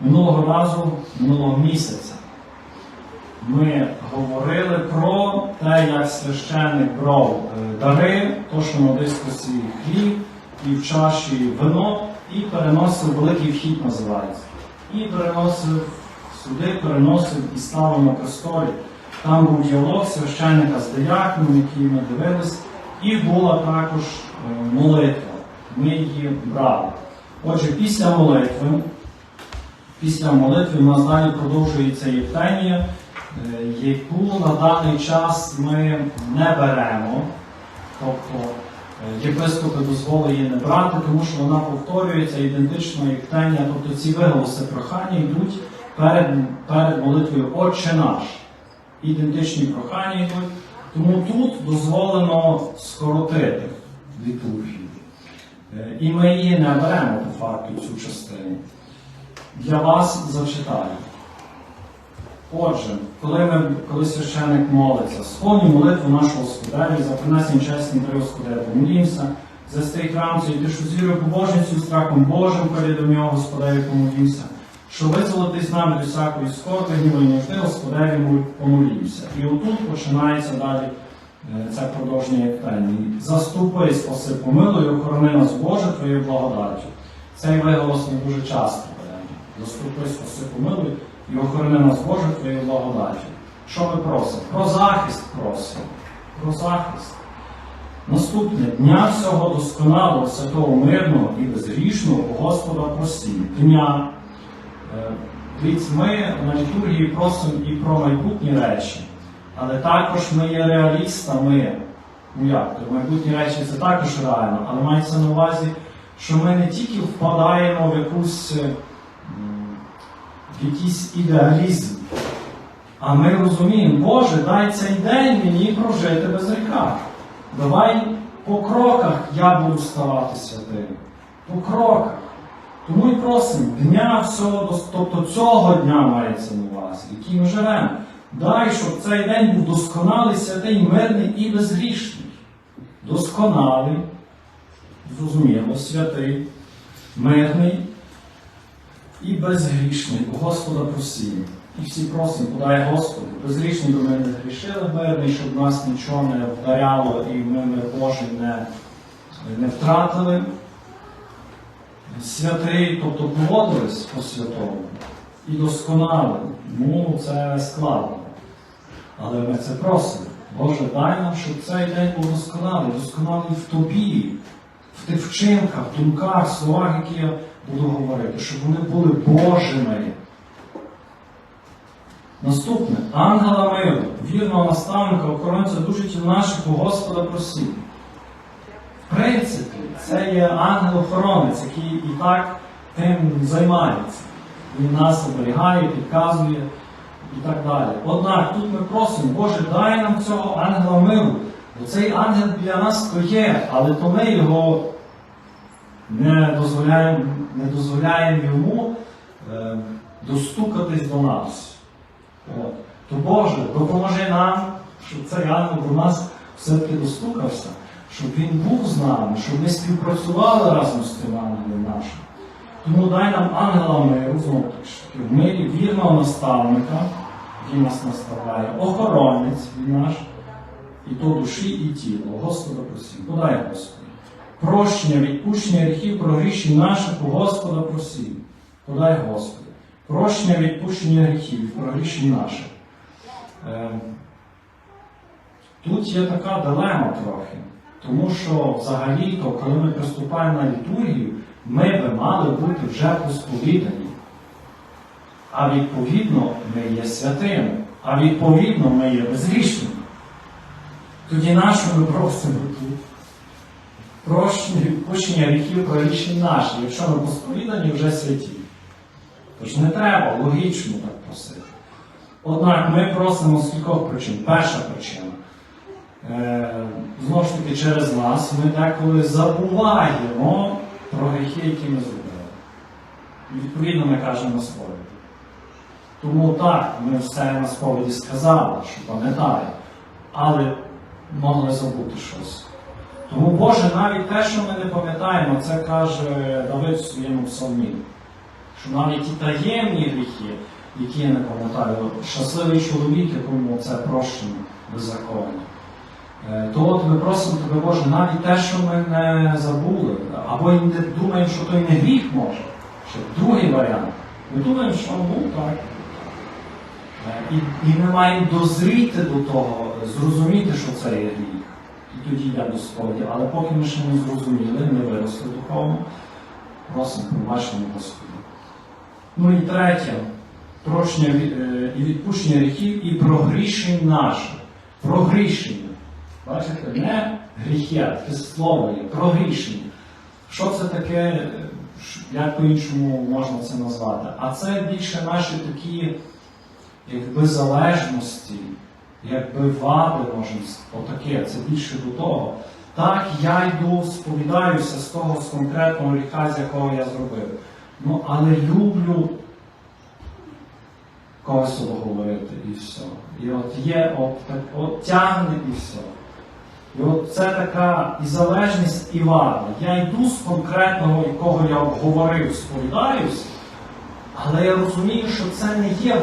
Минулого разу, минулого місяця, ми говорили про те, як священник брав е, дари, то, що на дискусі хліб і в чаші вино, і переносив великий вхід, називається. І переносив сюди, переносив і ставив на престолі. Там був діалог священника з дияконом, який ми дивились, і була також е, молитва. Ми її брали. Отже, після молитви, після молитви у нас далі продовжується Євтенія, е, яку на даний час ми не беремо. Тобто е, єпископи дозволили її не брати, тому що вона повторюється ідентично Євтенія, тобто ці виголоси прохання йдуть перед, перед молитвою Отче наш. Ідентичні прохання йдуть. Тому тут дозволено скоротити літургію. Е, І ми її не беремо по факту цю частину. Для вас зачитаю. Отже, коли, ми, коли священник молиться, сповні молитву нашого Господаря, за принесення чесні дари Господаря помолімся, за стей храм цей душу з вірою побожністю, страхом Божим, передом нього Господарю помолімся, що визволити з нами до всякої скорби, гніва і Господарю помолімся. І отут починається далі е, це продовження Євтенії. Заступи, спаси, помилуй, охорони нас Боже Твоєю благодаттю. Цей виголос ми дуже часто беремо. Заступи, спаси, помилуй і охорони нас Боже Твоєю благодаттю. Що ми просимо? Про захист просимо. Про захист. Наступне дня всього досконалого, святого мирного і безгрішного Господа просім. Дня. Е, Дивіться, ми на літургії просимо і про майбутні речі, але також ми є реалістами. Ну як, то майбутні речі це також реально, але мається на увазі, що ми не тільки впадаємо в якусь е, якийсь ідеалізм, а ми розуміємо, Боже, дай цей день мені прожити без гріха. Давай по кроках я буду ставати святим. По кроках. Тому і просимо дня всього, тобто цього дня мається на увазі, який ми живемо. Дай, щоб цей день був досконалий, святий, мирний і безгрішний. Досконалий, зрозуміло, святий, мирний і безгрішний. У Господа просимо. І всі просимо, подай Господи, безгрішний до мене грішили мирний, щоб нас нічого не вдаряло і ми мир Божий не, не втратили святий, тобто поводились по святому і досконали. Ну, це складно. Але ми це просимо. Боже, дай нам, щоб цей день був досконалий, досконалий в тобі, в тих вчинках, думках, словах, які я буду говорити, щоб вони були Божими. Наступне, ангела миру, вірного наставника, охоронця душі наших у Господа просів. В принципі, це є ангел-охоронець, який і так тим займається. Він нас оберігає, підказує і так далі. Однак тут ми просимо, Боже, дай нам цього ангела миру. Бо цей ангел для нас то є, але то ми його не дозволяємо, не дозволяємо йому е, достукатись до нас. От. То Боже, допоможи нам, щоб цей ангел до нас все-таки достукався, щоб він був з нами, щоб ми співпрацювали разом з тим ангелом нашим. Тому дай нам ангела миру, знову таки, вірного наставника, який нас наставляє, охоронець він наш, і то душі, і тіло. Господа просім. Подай, Господи. Прощення, відпущення гріхів про гріші наших у Господа просім. Подай, Господи. Прощення, відпущення гріхів про гріші наших. Е, Тут є така дилема трохи. Тому що взагалі-то, коли ми приступаємо на літургію, ми би мали бути вже посповідані. А відповідно ми є святими, а відповідно ми є безгрішними. Тоді на ми просимо тут? Прощення, відпущення гріхів про рішення наші, якщо ми посповідані вже святі. Тож не треба логічно так просити. Однак ми просимо з кількох причин. Перша причина. Е, знову ж таки, через нас ми деколи забуваємо про гріхи, які ми зробили. Відповідно ми кажемо на сповіді. Тому так, ми все на сповіді сказали, що пам'ятаю, але могли забути щось. Тому Боже, навіть те, що ми не пам'ятаємо, це каже Давид в своєму псалмі, що навіть ті таємні гріхи, які я не пам'ятаю, щасливий чоловік, якому це прощено беззаконня. Е, То от ми просимо тебе, Боже, навіть те, що ми не забули, або думаємо, що той не гріх може. Ще другий варіант. Ми думаємо, що ну так. Е, І, і ми маємо дозріти до того, зрозуміти, що це є гріх. І тоді я до Господі. Але поки ми ще не зрозуміли, не виросли духовно, просимо пробачення Господи. Ну і третє, прощення і відпущення гріхів і прогрішень наших. Прогрішення. Бачите, не гріхи, таке слово є, прогрішення. Що це таке, як по-іншому можна це назвати? А це більше наші такі якби залежності, якби вади, можемо отаке, це більше до того. Так, я йду, сповідаюся з того з конкретного гріха, з якого я зробив. Ну, але люблю когось обговорити і все. І от є, от, так, от тягне і все. І от це така і залежність, і вада. Я йду з конкретного, якого я обговорив, сповідаюся, але я розумію, що це не є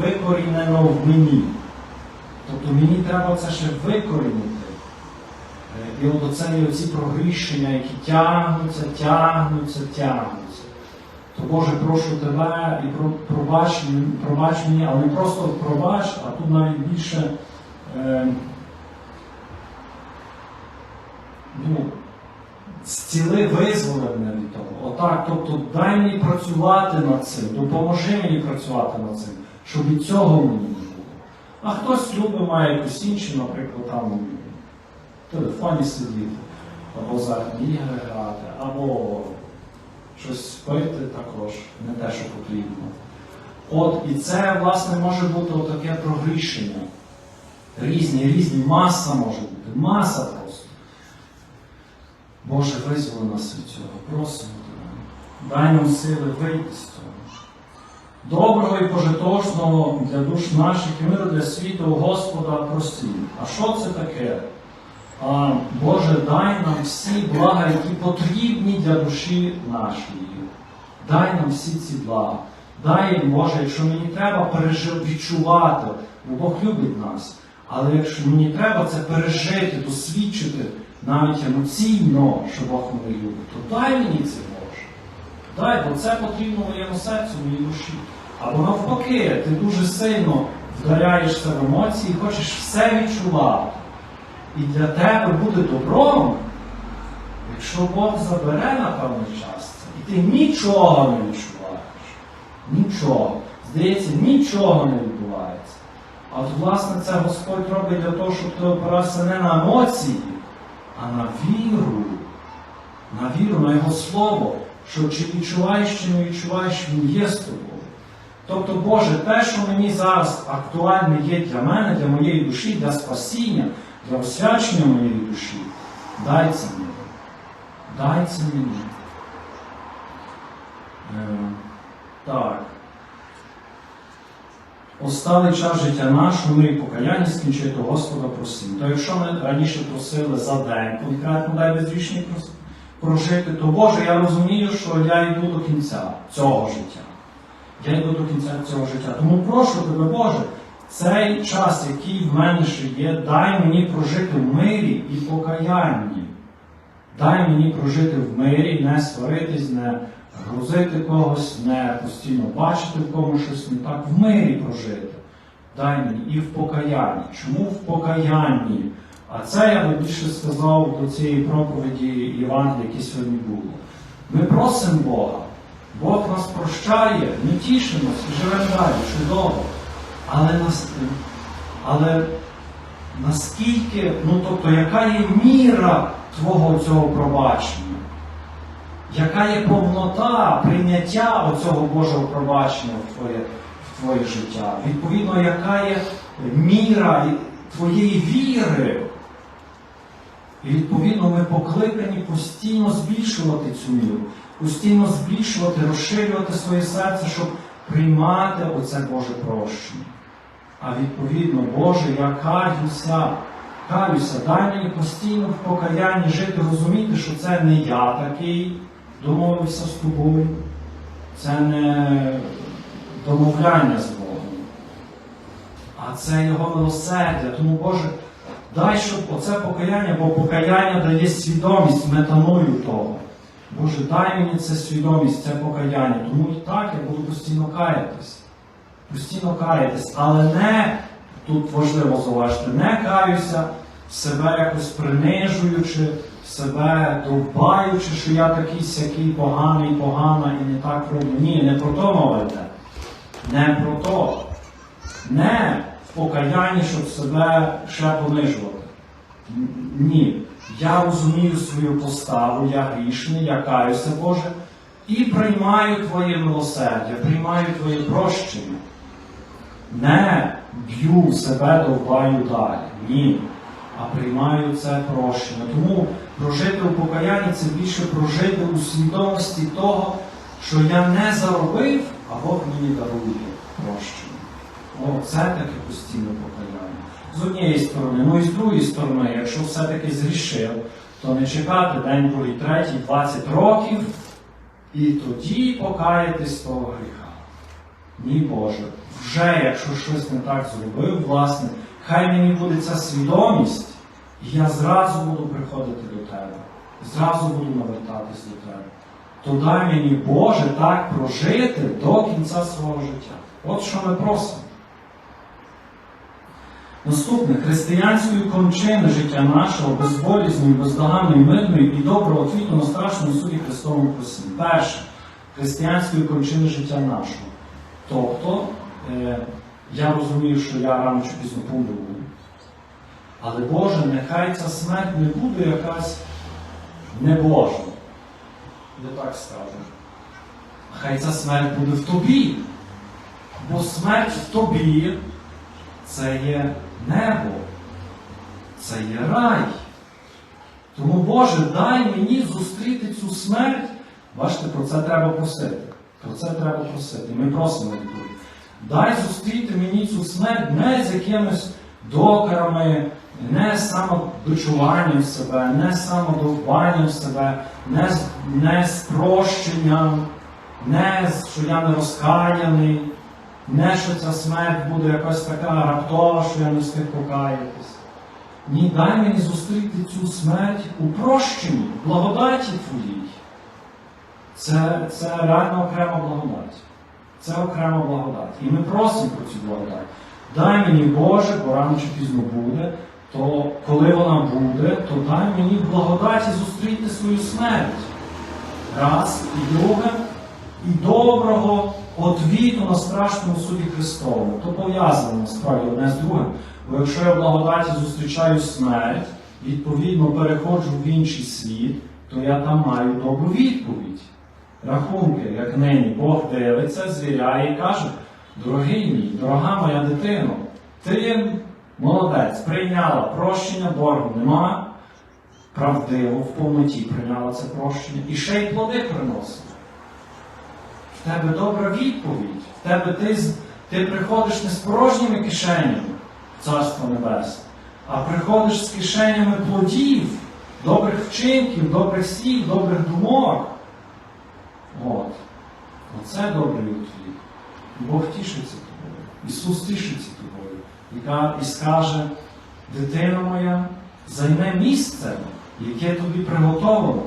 викорінено в мені. Тобто мені треба це ще викорінити. Е, І от оце є оці прогрішення, які тягнуться, тягнуться, тягнуться. То Боже, прошу тебе і про- пробач, пробач мені, але не просто пробач, а тут навіть більше е, ну, зціли, визволи мене від того. Отак, тобто дай мені працювати над цим, допоможи мені працювати над цим, щоб від цього мені. А хтось любить, має якусь іншу, наприклад, там в телефоні сидіти, або за ігри грати, або щось пити також, не те, що потрібно. От, і це, власне, може бути отаке прогрішення. Різні, різні, маса може бути, маса просто. Боже, визволи нас від цього, просимо тебе. Дай нам сили вийти. Доброго і пожитошного для душ наших і миру для світу Господа просім. А що це таке? А, Боже, дай нам всі блага, які потрібні для душі нашої. Дай нам всі ці блага. Дай, Боже, якщо мені треба пережив, відчувати, бо Бог любить нас. Але якщо мені треба це пережити, досвідчити навіть емоційно, що Бог мене любить, то дай мені це Боже. Дай, бо це потрібно моєму серцю, моїй душі. Або навпаки, ти дуже сильно вдаряєшся в емоції, хочеш все відчувати. І для тебе буде добром, якщо Бог забере на певний час і ти нічого не відчуваєш. Нічого. Здається, нічого не відбувається. А от, власне, це Господь робить для того, щоб ти опирався не на емоції, а на віру. На віру, на Його Слово, що чи відчуваєш, чи не відчуваєш, Він є з тобою. Тобто, Боже, те, що мені зараз актуальне є для мене, для моєї душі, для спасіння, для освячення моєї душі, дай це мені. Дай це мені. Е, так. Оставий час життя нашого, мирі покаяння скінчити Господа просимо. То якщо ми раніше просили за день, конкретно дай безрічний прожити, то Боже, я розумію, що я йду до кінця цього життя. Я йду до кінця цього життя. Тому прошу тебе, Боже, цей час, який в мене ще є, дай мені прожити в мирі і покаянні. Дай мені прожити в мирі, не сваритись, не грузити когось, не постійно бачити в комусь щось не так, в мирі прожити. Дай мені і в покаянні. Чому в покаянні? А це я би більше сказав до цієї проповіді Євангелія, яке сьогодні було. Ми просимо Бога. Бог нас прощає, ми тішимося і живемо далі, чудово. Але, нас, але наскільки, ну тобто, яка є міра твого цього пробачення? Яка є повнота прийняття оцього Божого пробачення в твоє, в твоє життя? Відповідно, яка є міра твоєї віри? І відповідно ми покликані постійно збільшувати цю міру, постійно збільшувати, розширювати своє серце, щоб приймати оце Боже прощення. А відповідно, Боже, я каюся, каюся, дай мені постійно в покаянні жити, розуміти, що це не я такий домовився з тобою. це не домовляння з Богом, а це Його милосердя. Тому, Боже, дай, щоб оце покаяння, бо покаяння дає свідомість метаною того. Боже, дай мені це свідомість, це покаяння. Тому так я буду постійно каятись. Постійно каятись, але не, тут важливо зауважити, не каюся себе якось принижуючи, себе довбаючи, що я такий сякий поганий, погана і не так роблю. Ні, не про то мова йде. Не про то. Не в покаянні, щоб себе ще понижувати. Ні. Я розумію свою поставу, я грішний, я каюся, Боже, і приймаю Твоє милосердя, приймаю Твоє прощення. Не б'ю себе, довбаю далі. Ні. А приймаю це прощення. Тому прожити у покаянні це більше прожити у свідомості того, що я не заробив, а Бог мені дарує прощення. О, це таке постійне покаяння. З однієї сторони, ну і з другої сторони, якщо все-таки зрішив, то не чекати день, другий, третій, 20 років, і тоді покаятись того гріха. Ні Боже, вже якщо щось не так зробив, власне, хай мені буде ця свідомість, і я зразу буду приходити до Тебе, зразу буду навертатись до Тебе. То дай мені, Боже, так прожити до кінця свого життя. От що ми просимо. Наступне християнської кончини життя нашого безболізною, бездоганною, мирною і доброго квіту на страшному суді Христовому просінні. Перше, християнської кончини життя нашого. Тобто, е, я розумію, що я рано чи пізно помру. Але Боже, нехай ця смерть не буде якась небожа. Я так скажу. Хай ця смерть буде в тобі. Бо смерть в тобі це є небо, це є рай. Тому, Боже, дай мені зустріти цю смерть. Бачите, про це треба просити. Про це треба просити. Ми просимо відповідь. Дай зустріти мені цю смерть не з якимись докарами, не самодочуванням себе, не самодовбанням себе, не не з прощенням, не що я не розкаяний, не що ця смерть буде якась така раптова, що я не встиг покаятись. Ні, дай мені зустріти цю смерть у прощенні, благодаті Твоїй. Це, це реально окрема благодать. Це окрема благодать. І ми просимо про цю благодать. Дай мені Боже, бо рано чи пізно буде, то коли вона буде, то дай мені в благодаті зустріти свою смерть. Раз, і друге, і доброго отвіту на страшному суді Христовому. То пов'язано насправді одне з другим. Бо якщо я в благодаті зустрічаю смерть, відповідно переходжу в інший світ, то я там маю добру відповідь. Рахунки, як нині Бог дивиться, звіряє і каже, дорогий мій, дорога моя дитино, ти молодець, прийняла прощення боргу нема, правдиво, в повноті прийняла це прощення, і ще й плоди приносить. В тебе добра відповідь, в тебе ти, ти приходиш не з порожніми кишенями в Царство Небесне, а приходиш з кишенями плодів, добрих вчинків, добрих слів, добрих думок. От. Оце добрий відповідь. Бог тішиться тобою. Ісус тішиться тобою. І скаже, дитина моя, займе місце, яке тобі приготовлено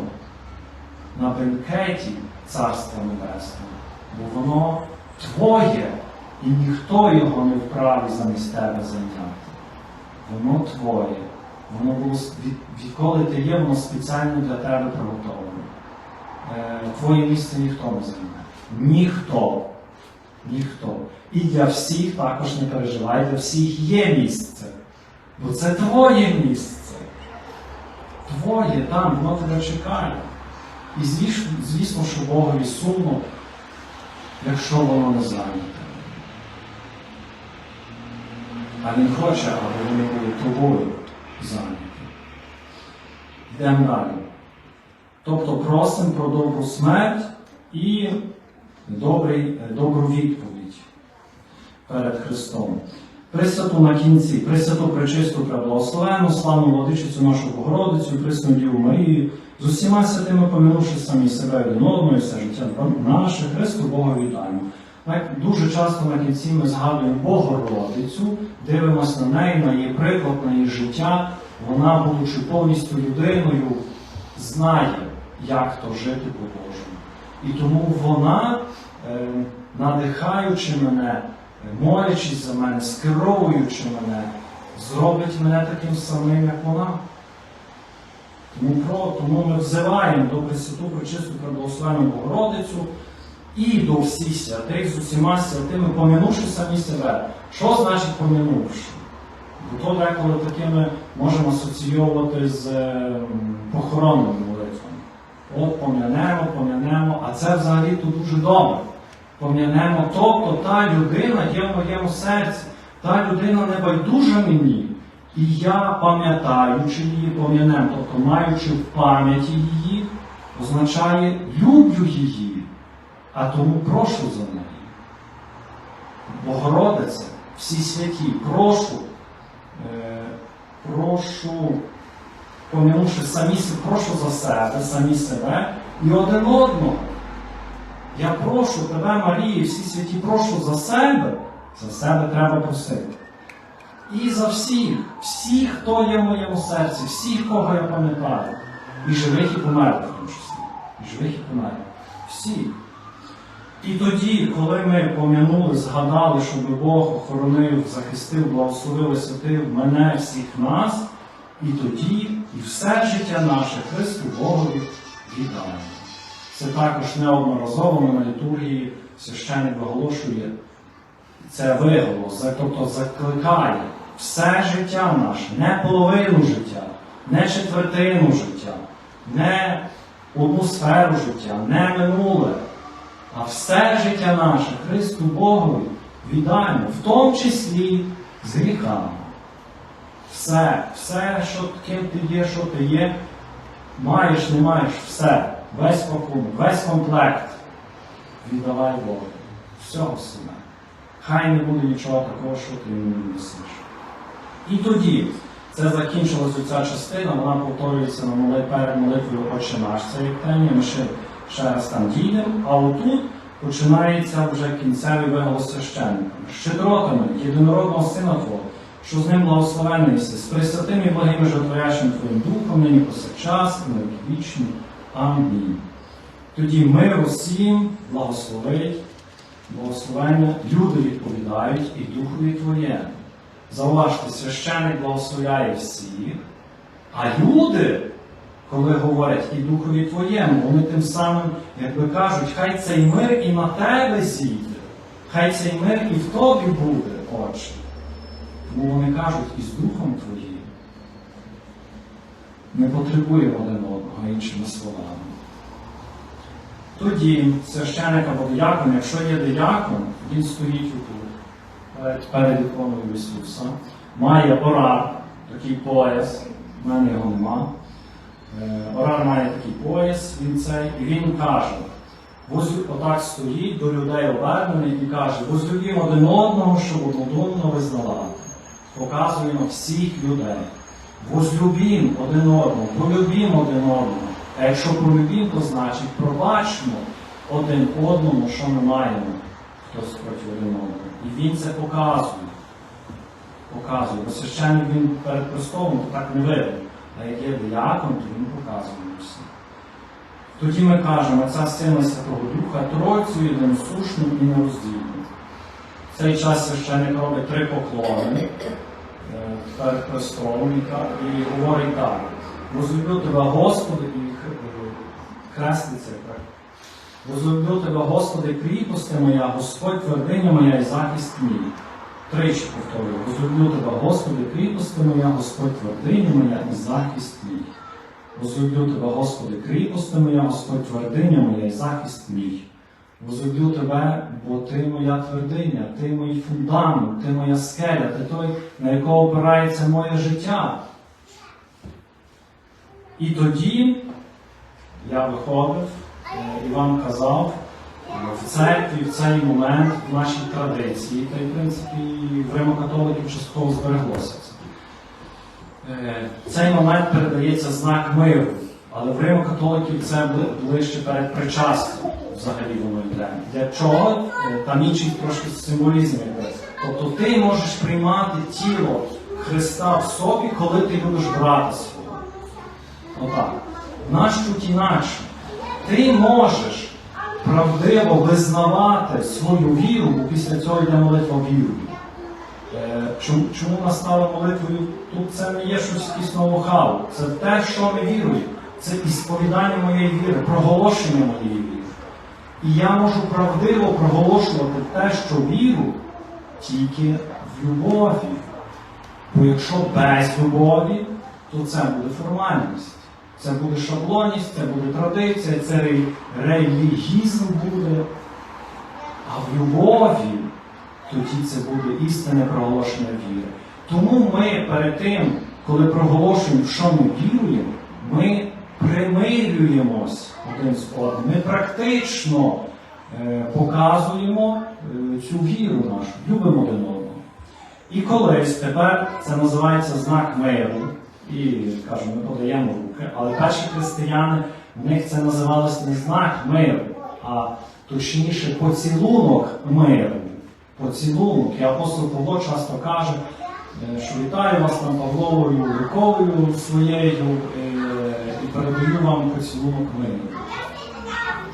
на бенкеті Царства Небесного. Бо воно твоє, і ніхто його не вправі замість тебе зайняти. Воно твоє. Воно було відколи ти є, воно спеціально для тебе приготовлено. Е, Твоє місце ніхто не займе. Ніхто. Ніхто. І для всіх також не переживай, для всіх є місце. Бо це твоє місце. Твоє там, воно тебе чекає. І звісно, що Богові сумно, якщо воно не зайняте. А Він хоче, аби вони були тобою зайняті. Йдемо далі. Тобто просимо про добру смерть і добрий, добру відповідь перед Христом. Пресвяту на кінці, Пресвяту Пречисту Преблагословену, славну владичицю нашу Богородицю, Пресну Діву Марію, з усіма святими помінувши самі себе один одного і все життя наше, Христу Бога вітаємо. Дуже часто на кінці ми згадуємо Богородицю, дивимося на неї, на її приклад, на її життя. Вона, будучи повністю людиною, знає, як то жити по-божому. І тому вона, е, надихаючи мене, е, молячись за мене, скеровуючи мене, зробить мене таким самим, як вона. Тому, про, тому ми взиваємо до Пресвяту Пречисту Преблагословену Богородицю і до всіх святих з усіма святими, помінувши самі себе. Що значить помінувши? Бо то деколи такими можемо асоційовувати з е, похоронними молитвами. От пом'янемо, пом'янемо, а це взагалі то дуже добре. Пом'янемо, тобто та людина є в моєму серці, та людина не байдужа мені. І я, пам'ятаючи її, пом'янем, тобто маючи в пам'яті її, означає люблю її, а тому прошу за неї. Богородице, всі святі, прошу, е, прошу, помінувши самі прошу за себе, самі себе і один одного. Я прошу тебе, Марії, всі святі, прошу за себе, за себе треба просити. І за всіх, всіх, хто є в моєму серці, всіх, кого я пам'ятаю. І живих, і померлих в тому числі. І живих, і померлих. Всіх. І тоді, коли ми пом'янули, згадали, щоб Бог охоронив, захистив, благословив, освятив мене, всіх нас, і тоді, і все життя наше Христу Богові віддаємо. Це також неодноразово на літургії священник виголошує це виголос, тобто закликає все життя наше, не половину життя, не четвертину життя, не одну сферу життя, не минуле, а все життя наше Христу Богові віддаємо, в тому числі з гріхами. Все, все, що ким ти є, що ти є, маєш, не маєш, все, весь пакунок, весь комплект віддавай Богу. Всього себе. Хай не буде нічого такого, що ти не несеш. І тоді це закінчилась ця частина, вона повторюється на молитві перед молитвою Отче наш, це як тема, ми ще, ще раз там дійдемо, а отут починається вже кінцевий виголос священника. Щедротами єдинородного Сина Твого, що з ним благословенний з пресвятим і благим і Твоїм Духом, нині повсякчас, і на віки вічні. Амінь. Тоді мир усім благословить, благословення, люди відповідають і Духові Твоєму. Зауважте, священник благословляє всіх, а люди, коли говорять і Духові Твоєму, вони тим самим, якби кажуть, хай цей мир і на тебе зійде, хай цей мир і в тобі буде, Отче. Тому вони кажуть, і з Духом Твоїм. Не потребуємо один одного, іншими словами. Тоді священик або диякон, якщо є диякон, він стоїть отут, перед- перед іконою Ісуса, має орар, такий пояс, в мене його нема. Е, Орар має такий пояс, він цей, і він каже, отак стоїть до людей обернений і каже, возлюбімо один одного, щоб однодумно визнавати. Показуємо всіх людей. Возлюбім один одного, полюбім один одного. А якщо полюбім, то значить пробачмо один одному, що ми маємо хтось проти один одного. І він це показує. Показує. Бо священник він перед Христом то так не видно. А як є диякон, то він показує все. Тоді ми кажемо, Отця Сина Святого Духа, Тройцю єдиносушну і нероздільну. В цей час священник робить три поклони перед Христом і ка- і говорить так. Возлюблю тебе, Господи, і хреститься. так. Возлюблю тебе, Господи, кріпости моя, Господь твердиня моя і захист мій. Тричі повторюю. Возлюблю тебе, Господи, кріпости моя, Господь твердиня моя і захист мій. Возлюблю тебе, Господи, кріпости моя, Господь твердиня моя і захист мій. Возлюблю тебе, бо ти моя твердиня, ти мій фундамент, ти моя скеля, ти той, на якого опирається моє життя. І тоді я виходив е, і вам казав, в церкві в цей момент в нашій традиції, та й в принципі в римокатоликів частково збереглося. Е, Цей момент передається знак миру, але в римокатоликів це ближче перед причастям взагалі воно йде. Для чого? Е, Там інший трошки символізм йде. Тобто ти можеш приймати тіло Христа в собі, коли ти брата свого. Отак. Наш тут інакше. Ти можеш правдиво визнавати свою віру, бо після цього йде молитва вірою. Е, Чому, чому настала молитвою? Тут це не є щось якесь ноу-хау. Це те, що ми віруємо. Це ісповідання моєї віри, проголошення моєї віри. І я можу правдиво проголошувати те, що віру, тільки в любові. Бо якщо без любові, то це буде формальність. Це буде шаблонність, це буде традиція, це релігізм буде. А в любові тоді це буде істинне проголошення віри. Тому ми перед тим, коли проголошуємо, в що ми віруємо, ми примирюємось один з одним. Ми практично е, показуємо е, цю віру нашу, любимо один одного. І колись тепер це називається знак миру. І кажемо, ми подаємо руки, але перші християни в них це називалось не знак миру, а точніше поцілунок миру. Поцілунок. І апостол Павло часто каже, е, що вітаю вас там Павловою рукою своєю передаю вам поцілунок миру.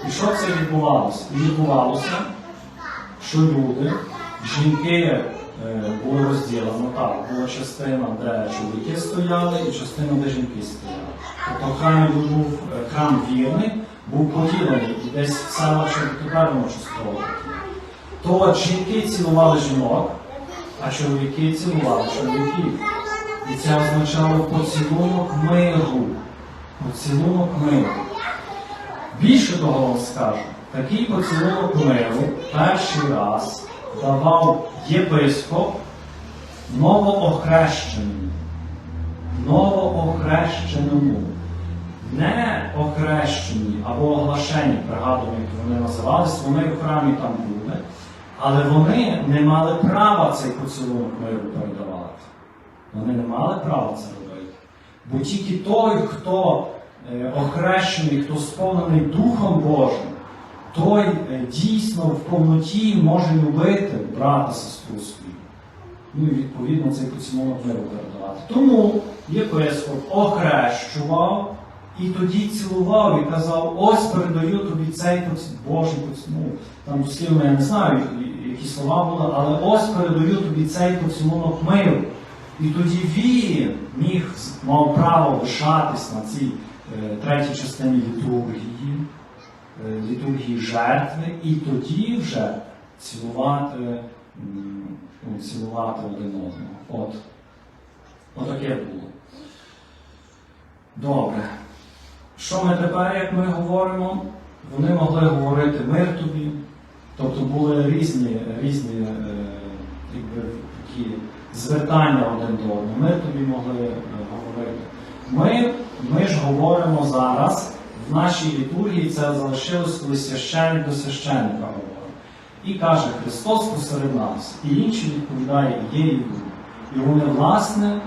І що це відбувалося? Відбувалося, що люди, жінки е, були розділені. Так, була частина, де чоловіки стояли, і частина, де жінки стояли. Тобто храм був е, храм вірний, був поділений, десь в селах ще тепер. То жінки цілували жінок, а чоловіки цілували чоловіків. І це означало поцілунок миру. Поцілунок миру. Більше того вам скажу, такий поцілунок миру перший раз давав єпископ новоохрещеному. Новоохрещеному. Не охрещені або оглашені, пригадуємо, як вони називались, вони в храмі там були, але вони не мали права цей поцілунок миру передавати. Вони не мали права це робити. Бо тільки той, хто е, охрещений, хто сповнений Духом Божим, той е, дійсно в повноті може любити брата сестру свою. Ну і відповідно цей поцілунок миру передавати. Тому єпископ охрещував і тоді цілував і казав, ось передаю тобі цей Божий поцілунок. Ну, там дослівно я не знаю, які слова були, але ось передаю тобі цей поцілунок миру. І тоді він міг, мав право лишатись на цій е, третій частині літургії, е, літургії жертви, і тоді вже цілувати, ну, цілувати один одного. От. Отаке було. Добре. Що ми тепер, як ми говоримо? Вони могли говорити мир тобі, тобто були різні, різні е, якби, такі звертання один до одного. Ми тобі могли е, говорити. Ми, ми ж говоримо зараз, в нашій літургії це залишилось, коли священник до священника говорить. І каже Христос посеред нас, і інший відповідає, є і ви. І вони, власне, е,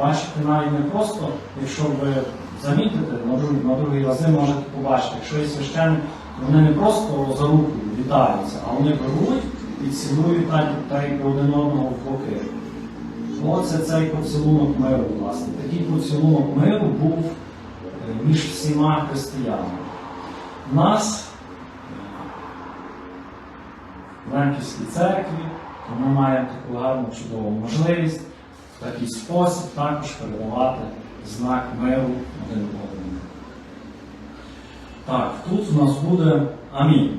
бачите, навіть не просто, якщо ви замітите, на другий, на другий рази можете побачити, якщо є священник, вони не просто за руку вітаються, а вони беруть і так, так якби один одного в боки. Оце цей поцілунок миру, власне. Такий поцілунок миру був е, між всіма християнами. Нас в Лемківській церкві, ми маємо таку гарну чудову можливість в такий спосіб також передавати знак миру один одному. Так, тут у нас буде амінь.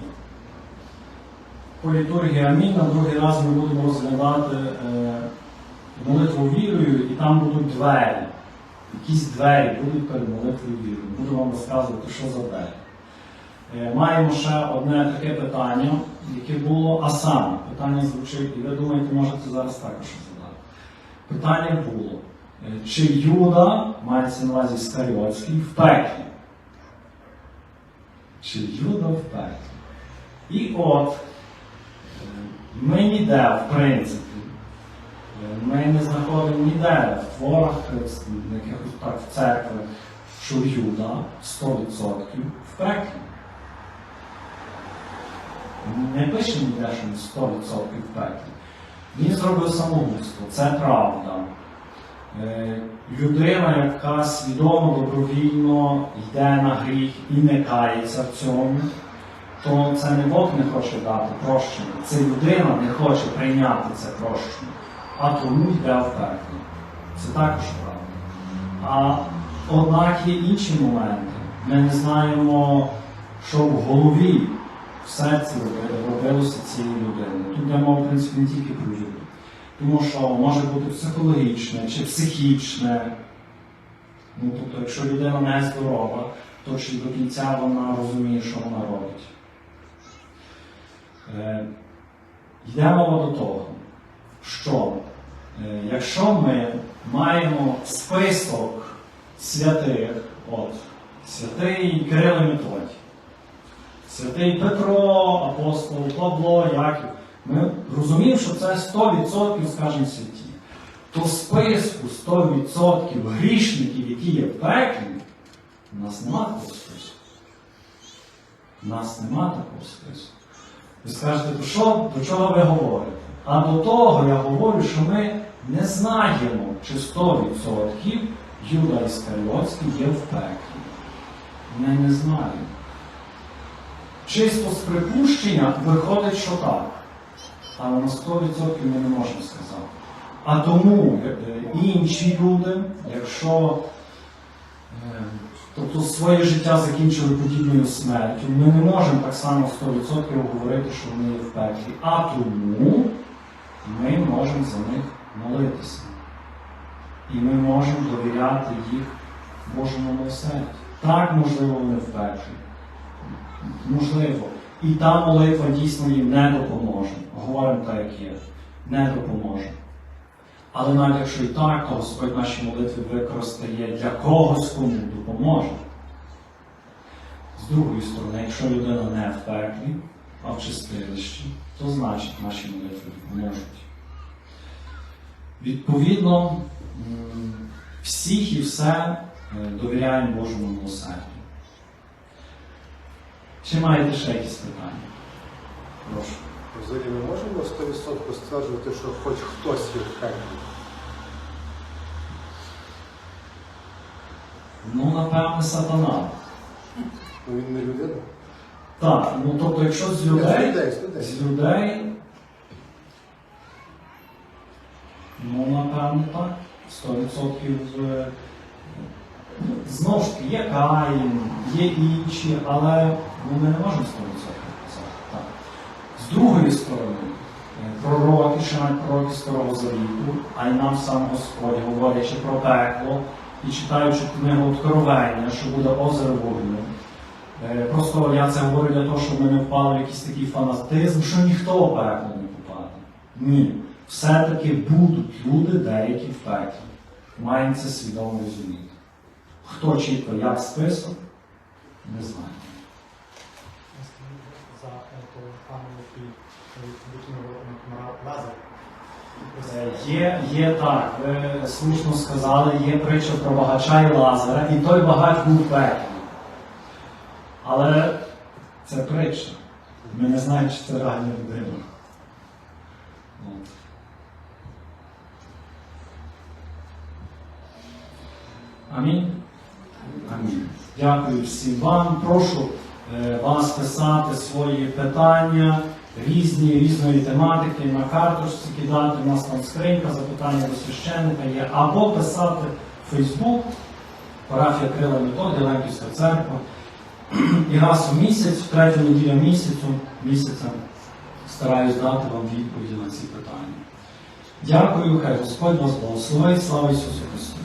По літургії амінь на другий раз ми будемо розглядати е, молитву вірою, і там будуть двері. Якісь двері будуть перед молитвою вірою. Буду вам розказувати, що за двері. Е, Маємо ще одне таке питання, яке було, а саме питання звучить, і ви думаєте, можете зараз також задати. Питання було, е, чи Юда, мається на увазі Скаріотський, в пеклі? Чи Юда в пеклі? І от ми ніде, в принципі, ми не знаходимо ніде в творах, якихось так в церкві, що Юда 100% в пеклі. Не пише ніде, що він 100% в пеклі. Він зробив самогубство, це правда. Е, Людина, яка свідомо, добровільно йде на гріх і не кається в цьому, то це не Бог не хоче дати прощення, це людина не хоче прийняти це прощення, а тому йде в пекло. Це також правда. А однак є інші моменти. Ми не знаємо, що в голові, в серці робилося цієї людини. Тут йде мова, в принципі, не тільки про Юду. Тому що може бути психологічне чи психічне. Ну, тобто, якщо людина не здорова, то чи до кінця вона розуміє, що вона робить. Е, йде мова до того, що е, якщо ми маємо список святих, от, святий Кирило Методій, святий Петро, апостол Павло, Яків, ми розуміємо, що це 100%, скажімо, святі. То списку 100% грішників, які є в пеклі, у нас нема такого списку. У нас нема такого списку. Ви скажете, то що, до чого ви говорите? А до того я говорю, що ми не знаємо, чи 100% Юда Іскаріотський є в пеклі. Ми не знаємо. Чисто з припущення виходить, що так. Але на 100% ми не можемо сказати. А тому е, інші люди, якщо е, тобто своє життя закінчили подібною смертю, ми не можемо так само 100% говорити, що вони є в пеклі. А тому ми можемо за них молитися. І ми можемо довіряти їх Божому милосердю. Так, можливо, вони в пеклі. Можливо. І та молитва дійсно їм не допоможе. Говоримо так, як є. Не допоможе. Але навіть якщо і так, то Господь наші молитви використає для когось кому допоможе. З другої сторони, якщо людина не в пеклі, а в чистилищі, то значить наші молитви допоможуть. Відповідно, всіх і все е, довіряємо Божому милосердю. Чи маєте ще якісь питання? Прошу. Взагалі ми можемо 100% стверджувати, що хоч хтось є в пеклі. Ну, напевне, сатана. Ну він не людина. Так, ну тобто, якщо з людей, з людей, з людей. з людей, ну, напевне, так, 100% е, знову ж таки, є Каїн, є інші, але ну, ми не можемо 100% казати. Так. З другої сторони, пророки, навіть пророки Старого Завіту, а й нам сам Господь, говорячи про пекло і читаючи книгу Откровення, що буде озеро вогню. Е, Просто я це говорю для того, щоб ми не впали в якийсь такий фанатизм, що ніхто в пекло не попаде. Ні. Все-таки будуть люди деякі в пеклі. Маємо це свідомо розуміти. Хто чітко як список, не знаю. За е, того який викинув лазер. Е, Є, є так, ви слушно сказали, є притча про багача і Лазара, і той багач був в. Але це притча. Ми не знаємо, чи це реальна людина. Амінь. Амінь. Дякую всім вам. Прошу е, вас писати свої питання різні, різної тематики на карточці кидати. У нас там скринька, запитання до священника є. Або писати в Фейсбук, парафія Крила Методи, Ленківська церква. І раз у місяць, в третю неділю місяцю, місяця стараюсь дати вам відповіді на ці питання. Дякую, хай Господь вас благословить. Слава Ісусу Христу!